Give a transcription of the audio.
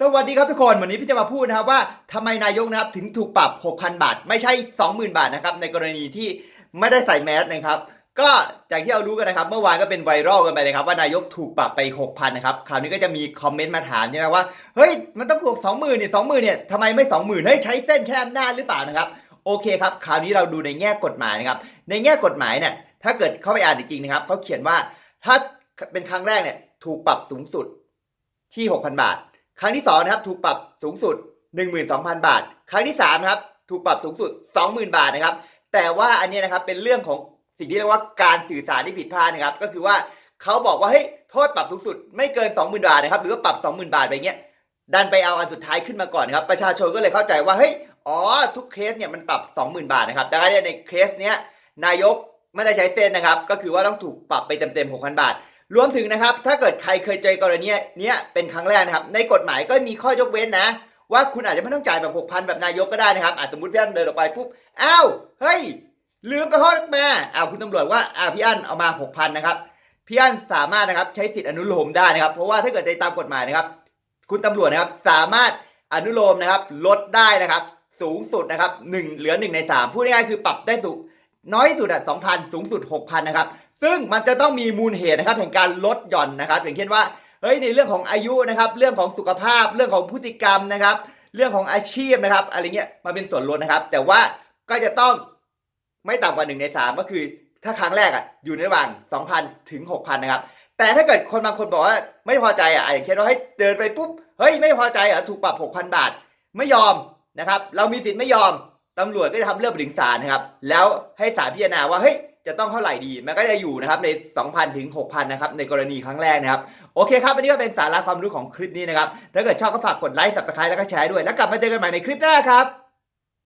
สวัสดีครับทุกคน วันนี้พี่จะมาพูดนะครับว่าทำไมนายกนะครับถึงถูกปรับ 6,000 บาท ไม่ใช่ 20,000 บาทนะครับในกรณีที่ไม่ได้ใส่แมสนะครับ ก็จากที่เรารู้กันนะครับ เมื่อวานก็เป็นไวรัลกันไปนะครับว่านายกถูกปรับไป 6,000นะครับคราวนี้ก็จะมีคอมเมนต์มาถามใช่ไหมว่าเฮ้ยมันต้องถูก20,000เนี่ย20,000เนี่ยทำไมไม่ 20,000เฮ้ยใช้เส้นแค่อำนาจหรือเปล่านะครับโอเคครับคราวนี้เราดูในแง่กฎหมายนะครับในแง่กฎหมายเนี่ยถ้าเกิดเข้าไปอ่านจริงๆนะครับเขาเขียนว่าถ้าเป็นครั้งแรกเนี่ยถูกปรับสูงสุดที่ 6,000 บาท ครั้งที่สองนะครับถูกปรับสูงสุด 12,000 บาท ครั้งที่สามครับถูกปรับสูงสุด 20,000 บาทนะครับ แต่ว่าอันนี้นะครับเป็นเรื่องของสิ่งที่เรียกว่าการสื่อสารที่ผิดพลาดนะครับ ก็คือว่าเขาบอกว่าเฮ้ยโทษปรับสูงสุดไม่เกิน 20,000 บาทนะครับ หรือว่าปรับ 20,000 บาทไปเงี้ยดันไปเอาอันสุดท้ายขึ้นมาก่อนครับประชาชนก็เลยเข้าใจว่าเฮ้ยอ๋อทุกเคสเนี่ยมันปรับ 20,000 บาทนะครับดังนั้นในเคสเนี้ยนายกไม่ได้ใช้เส้นนะครับ ก็คือว่าต้องถูกปรับไปเต็มๆ6,000 บาท รวมถึงนะครับ ถ้าเกิดใครเคยเจอกรณีเนี้ยเป็นครั้งแรกนะครับ ในกฎหมายก็มีข้อยกเว้นนะ ว่าคุณอาจจะไม่ต้องจ่ายแบบ6,000แบบนายกก็ได้นะครับอาจสมมติพี่อันเดินออกไปปุ๊บอ้าวเฮ้ย ลืมไปโทษมาอ้าวคุณตำรวจว่าอ้าวพี่อันเอามา6,000นนะครับพี่อันสามารถนะครับใช้สิทธิอนุโลมได้นะครับ เพราะว่าถ้าเกิดในตามกฎหมายนะครับ คุณตำรวจนะครับสามารถอนุโลมนะครับ ลดได้นะครับ สูงสุดนะครับหนึ่งเหลือหนึ่งในสามพูดง่ายๆคือปรับได้สูงน้อยสุดอะสองพันสูงสุดหกพันนะครับ ซึ่งมันจะต้องมีมูลเหตุนะครับแห่งการลดหย่อนนะครับ อย่างเช่นว่าเฮ้ยในเรื่องของอายุนะครับ เรื่องของสุขภาพ เรื่องของพฤติกรรมนะครับ เรื่องของอาชีพนะครับอะไรเงี้ยมาเป็นส่วนลดนะครับ แต่ว่าก็จะต้องไม่ต่ำกว่าหนึ่งในสามก็คือ ถ้าครั้งแรกอะอยู่ในระหว่าง2,000ถึง6,000นะครับ แต่ถ้าเกิดคนบางคนบอกว่าไม่พอใจอะอย่างเช่นว่าให้เดินไปปุ๊บเฮ้ยไม่พอใจอะถูกปรับ6,000บาท ไม่ยอมนะครับ เรามีสิทธิ์ไม่ยอมตำรวจก็จะทำเรื่องไปถึงศาลนะครับ แล้วให้ศาลพิจารณาว่าเฮ้ย จะต้องเท่าไหร่ดี มันก็จะอยู่นะครับใน 2,000 ถึง 6,000 นะครับ ในกรณีครั้งแรกนะครับ โอเคครับ อันนี้ก็เป็นสาระความรู้ของคลิปนี้นะครับ ถ้าเกิดชอบก็ฝากกดไลค์ subscribe แล้วก็แชร์ด้วย แล้วกลับมาเจอกันใหม่ในคลิปหน้าครับ